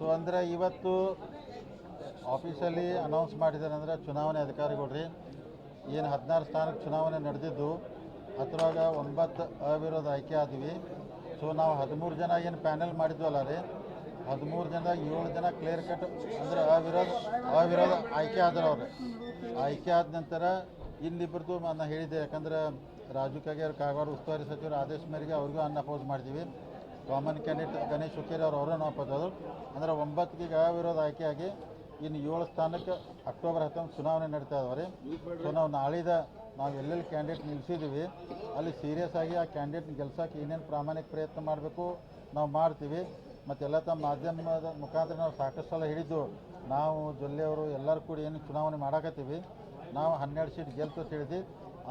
So ಅಂದರೆ ಇವತ್ತು ಆಫೀಸಲ್ಲಿ ಅನೌನ್ಸ್ ಮಾಡಿದ್ದಾರೆ ಅಂದರೆ ಚುನಾವಣೆ ಅಧಿಕಾರಿಗಳು ರೀ. ಏನು ಹದಿನಾರು ಸ್ಥಾನಕ್ಕೆ ಚುನಾವಣೆ ನಡೆದಿದ್ದು, ಅದರೊಳಗ ಒಂಬತ್ತು ಅವಿರೋಧ ಆಯ್ಕೆ ಆದ್ವಿ. ಸೊ ನಾವು ಹದಿಮೂರು ಜನ ಏನು ಪ್ಯಾನೆಲ್ ಮಾಡಿದ್ವಲ್ಲ ರೀ, ಹದಿಮೂರು ಜನ, ಏಳು ಜನ ಕ್ಲಿಯರ್ ಕಟ್ ಅಂದ್ರೆ ಅವಿರೋಧ ಅವಿರೋಧ ಆಯ್ಕೆ ಆದ್ರೆ ಅವ್ರು. ಆಯ್ಕೆ ಆದ ನಂತರ ಇನ್ನಿಬ್ಬರದು ನಾನು ಹೇಳಿದ್ದೆ, ಯಾಕಂದ್ರೆ ರಾಜು ಅವ್ರು ಕಾಗವಾಡ ಉಸ್ತುವಾರಿ ಸಚಿವರು ಆದೇಶ ಮೇರೆಗೆ ಅವ್ರಿಗೂ ಅನ್ನ ಅಪೋಸ್ ಮಾಡಿದ್ದೀವಿ ಕಾಮನ್ ಕ್ಯಾಂಡಿಡೇಟ್ ಗಣೇಶ್ ಹುಕ್ಕೇರಿ ಅವ್ರು ಅವರೇ ನಾವು ಅಂದ್ರೆ ಒಂಬತ್ತಿಗೆ ವಿರೋಧ ಆಯ್ಕೆಯಾಗಿ ಇನ್ನು ಏಳು ಸ್ಥಾನಕ್ಕೆ ಅಕ್ಟೋಬರ್ ಹತ್ತೊಂಬತ್ತು ಚುನಾವಣೆ ನಡೀತಾ ಇದಾವೆ ರೀ ಸೊ ನಾವು ನಾಳಿದ ನಾವು ಎಲ್ಲೆಲ್ಲಿ ಕ್ಯಾಂಡಿಡೇಟ್ ನಿಲ್ಲಿಸಿದ್ದೀವಿ ಅಲ್ಲಿ ಸೀರಿಯಸ್ ಆಗಿ ಆ ಕ್ಯಾಂಡಿಡೇಟ್ ಗೆಲ್ಸಕ್ಕೆ ಏನೇನು ಪ್ರಾಮಾಣಿಕ ಪ್ರಯತ್ನ ಮಾಡಬೇಕು ನಾವು ಮಾಡ್ತೀವಿ. ಮತ್ತೆಲ್ಲ ತಮ್ಮ ಮಾಧ್ಯಮದ ಮುಖಾಂತರ ನಾವು ಸಾಕಷ್ಟು ಸಲ ಹಿಡಿದು ನಾವು ಜೊಲ್ಲೆಯವರು ಎಲ್ಲರೂ ಕೂಡ ಏನು ಚುನಾವಣೆ ಮಾಡಾಕತ್ತೀವಿ. ನಾವು ಹನ್ನೆರಡು ಸೀಟ್ ಗೆಲ್ತು ತಿಳಿದು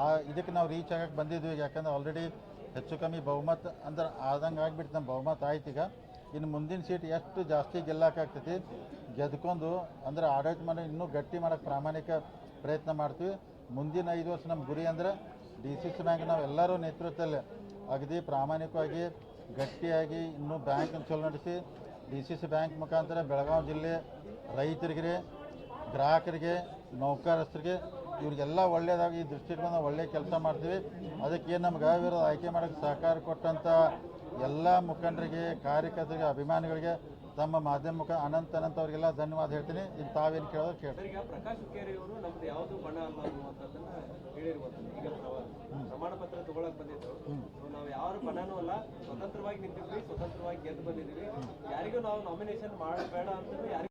ಆ ಇದಕ್ಕೆ ನಾವು ರೀಚ್ ಆಗಕ್ಕೆ ಬಂದಿದ್ವಿ. ಯಾಕಂದ್ರೆ ಆಲ್ರೆಡಿ ಹೆಚ್ಚು ಕಮ್ಮಿ ಬಹುಮತ ಅಂದ್ರೆ ಆದಂಗೆ ಆಗ್ಬಿಟ್ಟು ನಮ್ಮ ಬಹುಮತ ಆಯ್ತು ಈಗ. ಇನ್ನು ಮುಂದಿನ ಸೀಟ್ ಎಷ್ಟು ಜಾಸ್ತಿ ಗೆಲ್ಲಕ್ಕಾಗ್ತೈತಿ ಗೆದ್ಕೊಂಡು ಅಂದ್ರೆ ಆಡಳಿತ ಮಾಡಿ ಇನ್ನೂ ಗಟ್ಟಿ ಮಾಡೋಕ್ಕೆ ಪ್ರಾಮಾಣಿಕ ಪ್ರಯತ್ನ ಮಾಡ್ತೀವಿ. ಮುಂದಿನ ಐದು ವರ್ಷ ನಮ್ಮ ಗುರಿ ಅಂದ್ರೆ ಡಿ ಸಿ ಸಿ ಬ್ಯಾಂಕ್ ನಾವು ಎಲ್ಲರೂ ನೇತೃತ್ವದಲ್ಲಿ ಅಗದಿ ಪ್ರಾಮಾಣಿಕವಾಗಿ ಗಟ್ಟಿಯಾಗಿ ಇನ್ನೂ ಬ್ಯಾಂಕ್ ಚಲೋ ನಡೆಸಿ. ಡಿ ಸಿ ಸಿ ಬ್ಯಾಂಕ್ ಮುಖಾಂತರ ಬೆಳಗಾವಿ ಜಿಲ್ಲೆ ರೈತರಿಗೆ ಗ್ರಾಹಕರಿಗೆ ನೌಕರಸ್ಥರಿಗೆ ಇವ್ರಿಗೆಲ್ಲ ಒಳ್ಳೆಯದಾಗಿ ಈ ದೃಷ್ಟಿಕೋನ ಒಳ್ಳೆಯ ಕೆಲಸ ಮಾಡ್ತೀವಿ. ಅದಕ್ಕೆ ಏನು ನಮ್ಗೆ ಅವಿರೋಧ ಆಯ್ಕೆ ಮಾಡೋಕ್ಕೆ ಸಹಕಾರ ಕೊಟ್ಟಂಥ ಎಲ್ಲ ಮುಖಂಡರಿಗೆ ಕಾರ್ಯಕರ್ತರಿಗೆ ಅಭಿಮಾನಿಗಳಿಗೆ ತಮ್ಮ ಮಾಧ್ಯಮ ಮುಖ ಅನಂತ ಅನಂತ ಅವರಿಗೆಲ್ಲ ಧನ್ಯವಾದ ಹೇಳ್ತೀನಿ. ಇನ್ನು ತಾವೇನು ಕೇಳೋದು ಕೇಳಿ ಪ್ರಕಾಶ್ ಹುಕ್ಕೇರಿ ಅವರು ನಮ್ದು ಯಾವುದು ಬಣ ಅಲ್ಲ ಅನ್ನುವಂಥದ್ದನ್ನ ಹೇಳಿರುವಂಥದ್ದು. ಈಗ ಪ್ರಮಾಣ ಪತ್ರ ತಗೊಳಕ್ ಬಂದಿದ್ದು. ನಾವು ಯಾರು ಬಣನೂ ಅಲ್ಲ. ಸ್ವತಂತ್ರವಾಗಿ ನಿಂತಿದ್ವಿ ಸ್ವತಂತ್ರವಾಗಿ ಗೆದ್ದು ಬಂದಿದ್ವಿ ಯಾರಿಗೂ ನಾವು ನಾಮಿನೇಷನ್ ಮಾಡಬೇಡ ಅಂತ ಯಾರಿಗೂ